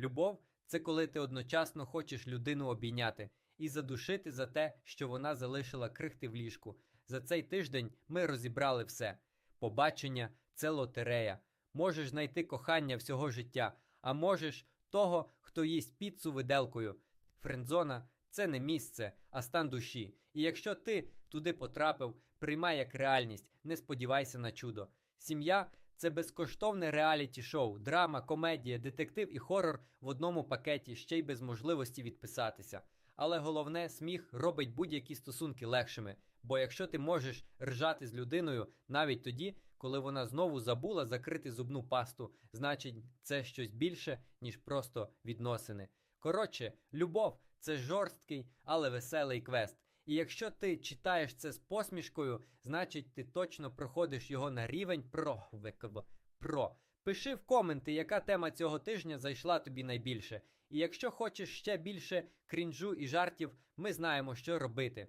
Любов це коли ти одночасно хочеш людину обійняти і задушити за те, що вона залишила крихти в ліжку. За цей тиждень ми розібрали все. Побачення це лотерея. Можеш знайти кохання всього життя, а можеш того, хто їсть піцу виделкою. Френдзона це не місце, а стан душі. І якщо ти туди потрапив, приймай як реальність, не сподівайся на чудо. Сім'я це безкоштовне реаліті-шоу, драма, комедія, детектив і хорор в одному пакеті, ще й без можливості відписатися. Але головне, сміх робить будь-які стосунки легшими. Бо якщо ти можеш ржати з людиною навіть тоді, коли вона знову забула закрити зубну пасту, значить це щось більше, ніж просто відносини. Коротше, любов це жорсткий, але веселий квест. І якщо ти читаєш це з посмішкою, значить ти точно проходиш його на рівень про. про. Пиши в коменти, яка тема цього тижня зайшла тобі найбільше. І якщо хочеш ще більше крінжу і жартів, ми знаємо, що робити.